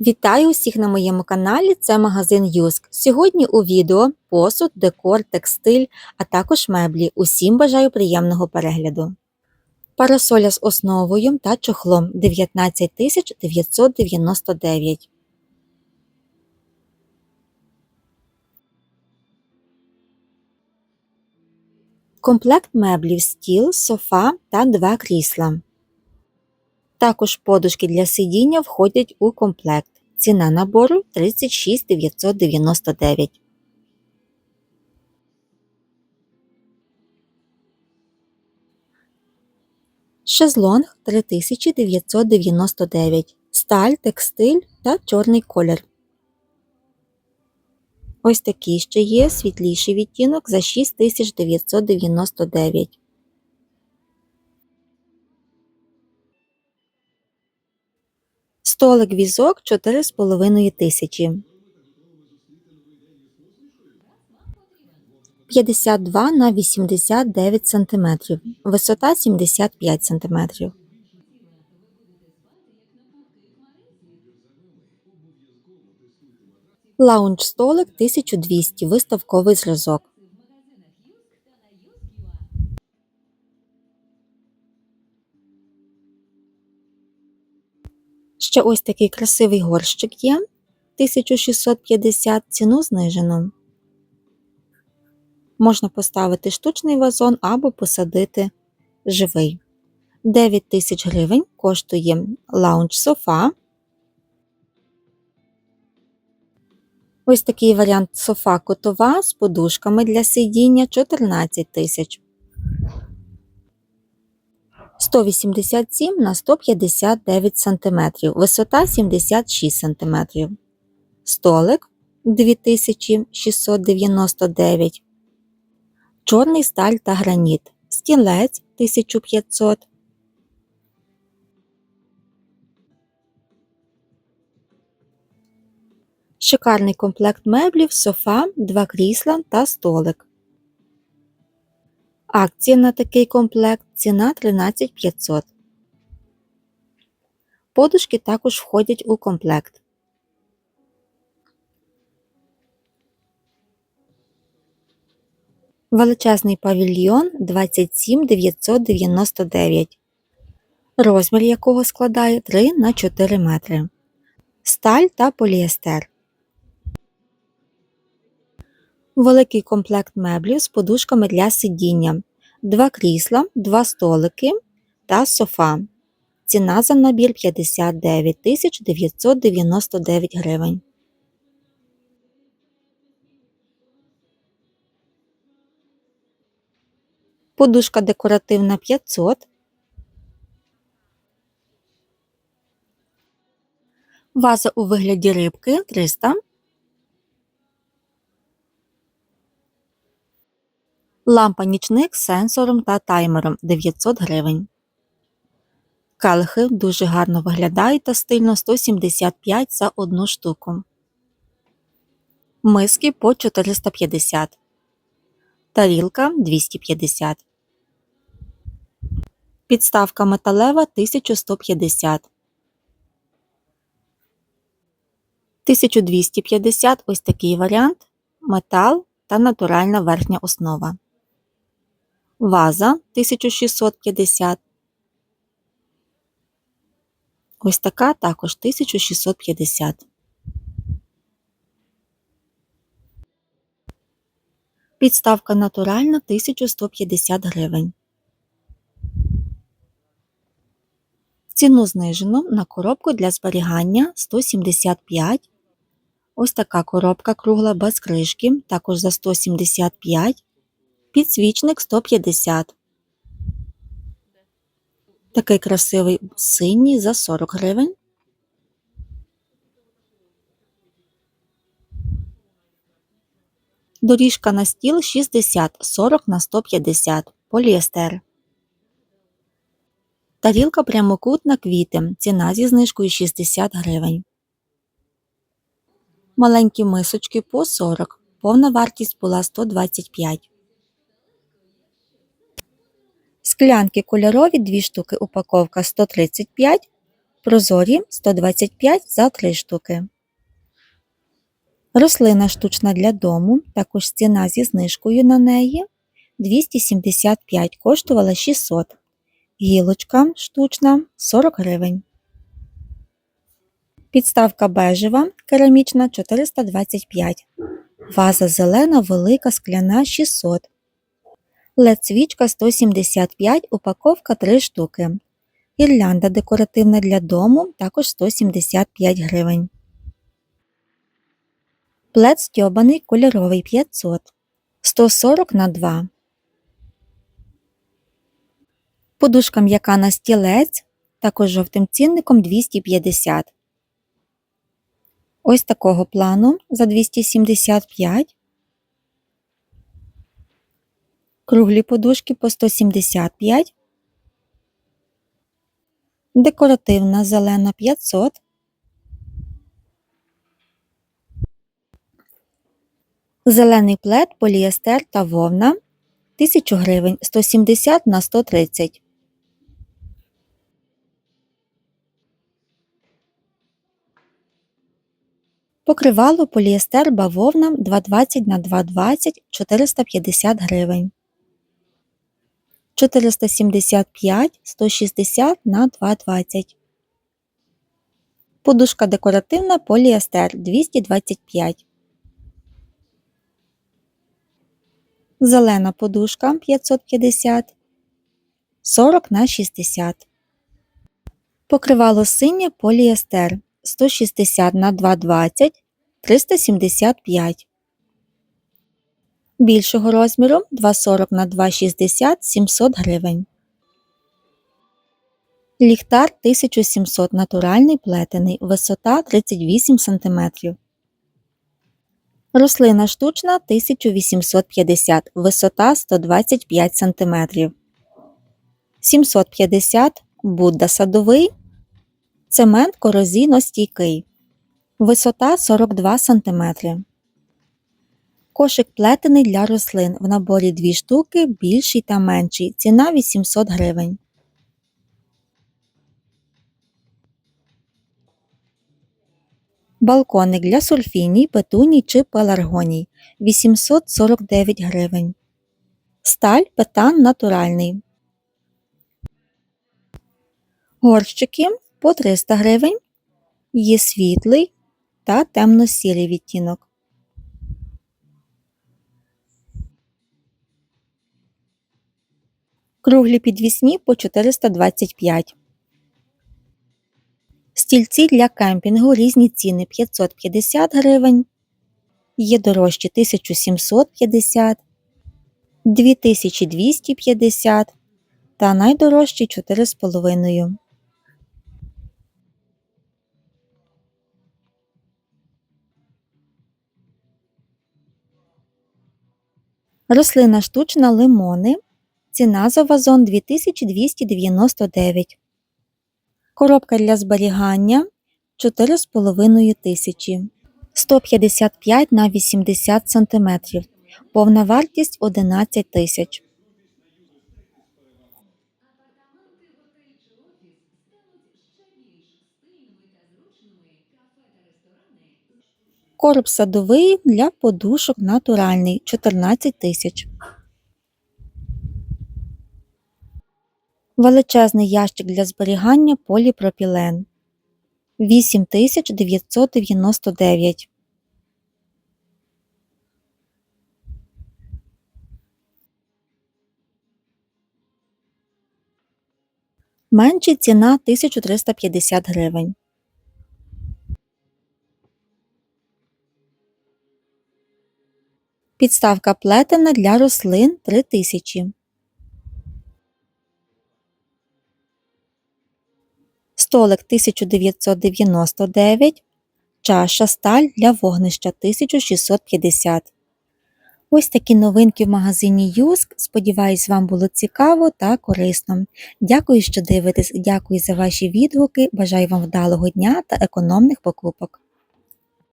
Вітаю усіх на моєму каналі, це магазин Юск. Сьогодні у відео посуд, декор, текстиль, а також меблі. Усім бажаю приємного перегляду. Парасоля з основою та чохлом 19 999. Комплект меблів стіл, софа та два крісла. Також подушки для сидіння входять у комплект. Ціна набору 36 999. Шезлонг 3999. Сталь, текстиль та чорний колір. Ось такий ще є світліший відтінок за 6999. Столик візок 4,5 тисячі. 52 на 89 см. Висота 75 см. Лаунж столик 1200. Виставковий зразок. Ще ось такий красивий горщик є 1650, ціну знижено. Можна поставити штучний вазон або посадити живий. 9 тисяч гривень коштує лаунж софа. Ось такий варіант софа котова з подушками для сидіння 14 тисяч. 187 на 159 см, висота 76 см. Столик 2699. Чорний сталь та граніт. Стілець 1500. Шикарний комплект меблів, софа, два крісла та столик. Акція на такий комплект ціна 13 500. Подушки також входять у комплект. Величезний павільйон 27 999, розмір якого складає 3 на 4 метри. Сталь та поліестер. Великий комплект меблів з подушками для сидіння, два крісла, два столики та софа. Ціна за набір 59 999 гривень. Подушка декоративна 500. Ваза у вигляді рибки 300. Лампа нічник з сенсором та таймером 900 гривень. Келихи дуже гарно виглядають та стильно 175 за одну штуку. Миски по 450. Тарілка 250. Підставка металева 1150. 1250 ось такий варіант. Метал та натуральна верхня основа. Ваза 1650. Ось така також 1650. Підставка натуральна 1150 гривень. Ціну знижено на коробку для зберігання 175. Ось така коробка кругла без кришки, також за 175. Підсвічник 150. Такий красивий синій за 40 гривень. Доріжка на стіл 60 40 на 150 поліестер. Тарілка прямокутна квіти. Ціна зі знижкою 60 гривень. Маленькі мисочки по 40. Повна вартість була 125. Склянки кольорові 2 штуки упаковка 135. Прозорі 125 за 3 штуки. Рослина штучна для дому, також ціна зі знижкою на неї 275 коштувала 600. Гілочка штучна 40 гривень. Підставка бежева керамічна 425. Ваза зелена велика скляна 600. Лед свічка 175, упаковка 3 штуки. Гірлянда декоративна для дому також 175 гривень. Плед стьобаний кольоровий 500. 140 на 2. Подушка м'яка на стілець, також жовтим цінником 250. Ось такого плану за 275. Круглі подушки по 175. Декоративна зелена 500. Зелений плед, поліестер та вовна 1000 гривень 170 на 130. Покривало поліестер бавовна 220 на 220 450 гривень. 475 160 на 220. Подушка декоративна поліестер 225. Зелена подушка 550 40 на 60. Покривало синє поліестер 160 на 220 375. Більшого розміру 240 на 260 700 гривень. Ліхтар 1700 натуральний плетений, висота 38 см. Рослина штучна 1850, висота 125 см. 750 Будда садовий. Цемент корозійно-стійкий. Висота 42 см. Кошик плетений для рослин. В наборі 2 штуки, більший та менший. Ціна 800 гривень. Балконик для сульфіній, петуній чи пеларгоній 849 гривень. Сталь петан натуральний. Горщики по 300 гривень. Є світлий та темно-сірий відтінок. Круглі підвісні по 425. Стільці для кемпінгу різні ціни 550 гривень. Є дорожчі 1750, 2250 та найдорожчі 4,5. Рослина штучна лимони. Ціна за вазон 2299. Коробка для зберігання 4,5 тисячі. 155 на 80 см. Повна вартість 11 тисяч. Короб садовий для подушок натуральний 14 тисяч. Величезний ящик для зберігання поліпропілен 8999. Менші ціна 1350 гривень. Підставка плетена для рослин 3000. Столик 1999. Чаша сталь для вогнища 1650. Ось такі новинки в магазині Юск. Сподіваюсь, вам було цікаво та корисно. Дякую, що дивитесь, дякую за ваші відгуки. Бажаю вам вдалого дня та економних покупок.